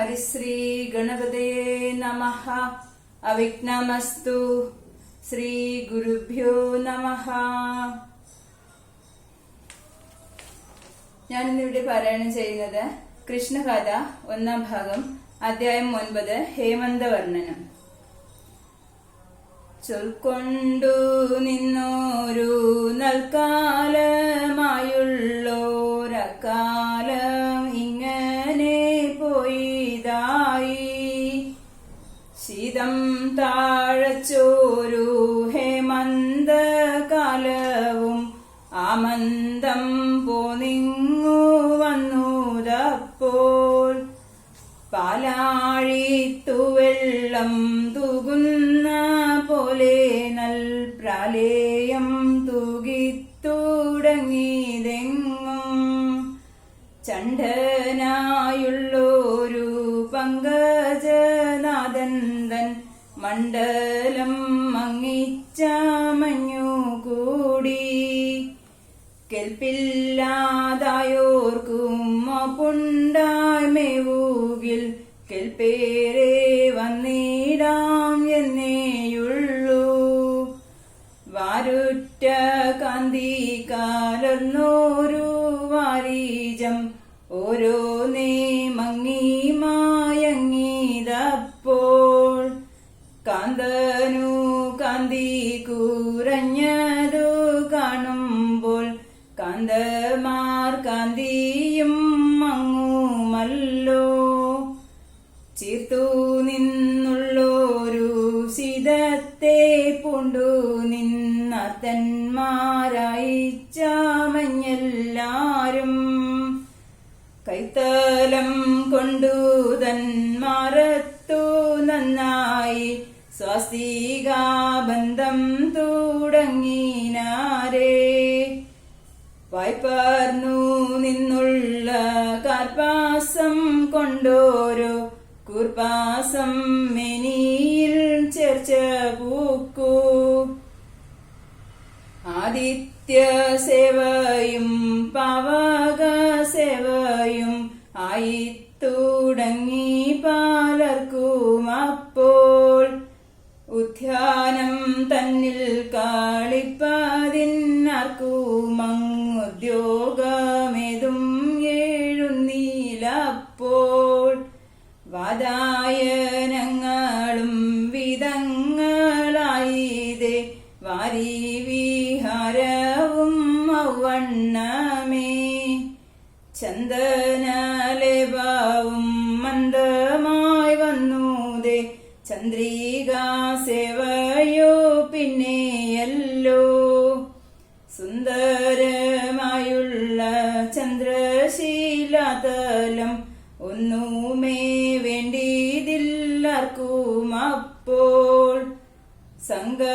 ഹരിശ്രീ ഗണപതയേ നമ അവിഘ്നമസ്തു ശ്രീ ഗുരുഭ്യോ നമ ഞാൻ ഇന്നിവിടെ പാരായണം ചെയ്യുന്നത് കൃഷ്ണകഥ ഒന്നാം ഭാഗം അധ്യായം ഒൻപത് ഹേമന്തവർണനം. ചൊൽക്കൊണ്ടു നിന്നോരു നൽക്കാലമായുള്ളോരക്കാലം ശീതം താഴച്ചോരു ഹേമന്തകാലവും ആമന്തം പോനിങ്ങു വന്നുതപ്പോൾ. പാലാഴിത്തുവെള്ളം തൂകുന്ന പോലെ നൽ പ്രാലേയം തൂകിത്തുടങ്ങിതെങ്ങും ചണ്ഡനായുള്ളൊരു പങ്ക മണ്ഡലം മങ്ങിച്ചാമഞ്ഞു കൂടി. കെൽപ്പില്ലാതായോർക്കും പുണ്ടായ്മേവൂകിൽ കെൽപ്പേരെ വന്നിടാം എന്നേയുള്ളൂ. വാരുറ്റ കാന്തി കാലർന്നോരു വാരീജം ഓരോ നിന്നത്തന്മാരായി ചാമഞ്ഞെല്ലാരും കൈത്തലം കൊണ്ടു തന്മാരത്തു നന്നായി സ്വാസ്തികാബന്ധം തുടങ്ങിനാരേ. വായ്പർന്നു നിന്നുള്ള കാർപ്പാസം കൊണ്ടോരോ കൂർപ്പാസം മെനിയിൽ ചേർച്ച പൂക്കൂ ആദിത്യ സേവയും സേവയും ആയി തുടങ്ങി പാലർക്കും അപ്പോൾ ഉദ്യാനം തന്നിൽ ചന്ദ്രിക സേവയോ പിന്നെയല്ലോ. സുന്ദരമായുള്ള ചന്ദ്രശീലതലം ഒന്നുമേ വേണ്ടിയതില്ലാർക്കും അപ്പോൾ സങ്കടമാണ്ടോരു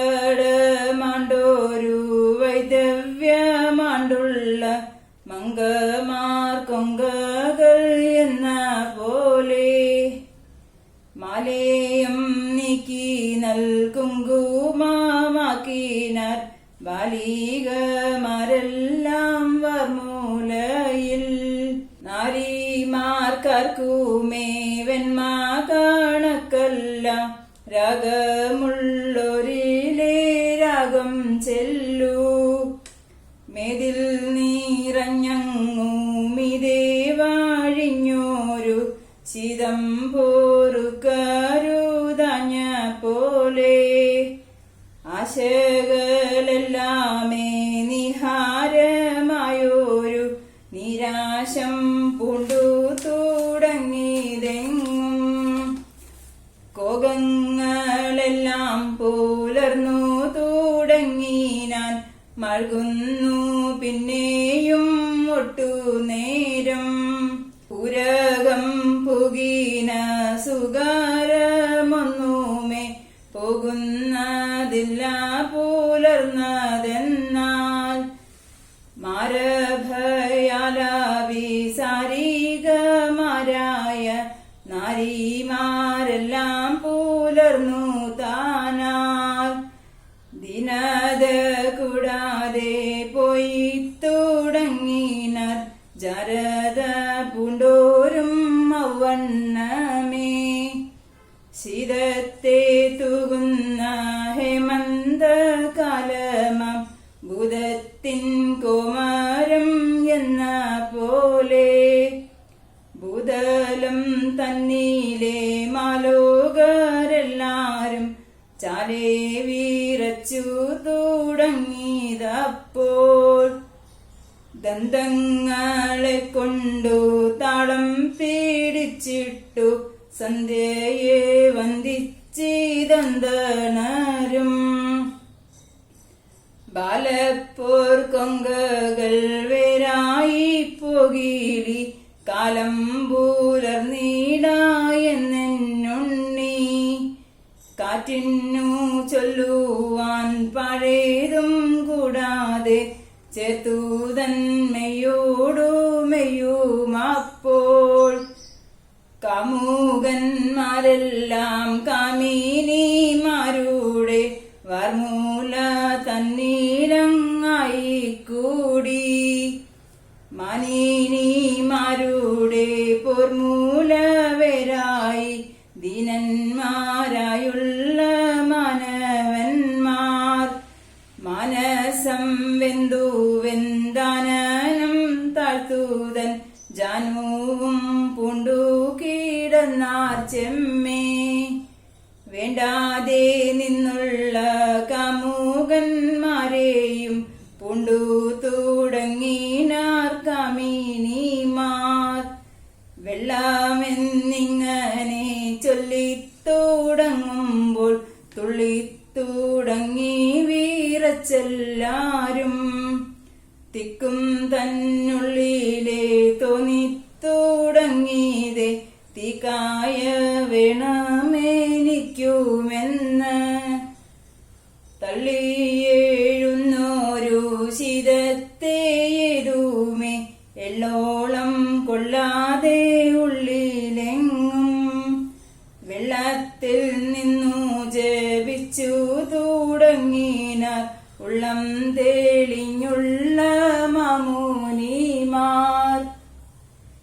വൈദവ്യമാണ്ടുള്ള മംഗമാർ നാരിമാർക്കാർക്കുമേ കാണക്കല്ല. രാഗമുള്ളൊരിലേ രാഗം ചെല്ലൂ. മേതിൽ നീറഞ്ഞങ്ങൂമിതേ വാഴിഞ്ഞോരു. ചിതം പോറുക്കരുതഞ്ഞ പോലെ. ആശകളെല്ലാമേ നിഹാരമായോരു. നിരാശം പൂണ്ടു മഴകുന്നു പിന്നെയും ഒട്ടു നേരം പുരകം പുകീന സുഗാരമൊന്നുമേ പോകുന്നതില്ല പുലർന്നതെന്നാൽ മാരഭയാലാവിസാരികമാരായ തുടങ്ങിനാർ ജരത മൗവണ്ണമേ ഔവണ്ണമേ. തുകുന്ന ഹേമന്ത കാലമം ബുധത്തിൻ കുമാരം എന്ന പോലെ. ഭൂതലം തന്നിലെ മാലോകരെല്ലാരും ചാലേ വീരച്ചു തുടങ്ങിയതപ്പോൾ ദന്തങ്ങളെ കൊണ്ടു താളം പീഡിച്ചിട്ടു സന്ധ്യയെ വന്ദിച്ചിതന്തനാരും ബാലപ്പോർ കൊങ്കകൾ വേരായി പോകിലി കാലം പുലർന്നീടായെന്നുണ്ണി കാറ്റിനു ചൊല്ലുവാൻ ചേത്തൂതന്മയോടു വേണ്ടാതെ നിന്നുള്ള തീക്കായ വേണമെനിക്കുമെന്ന്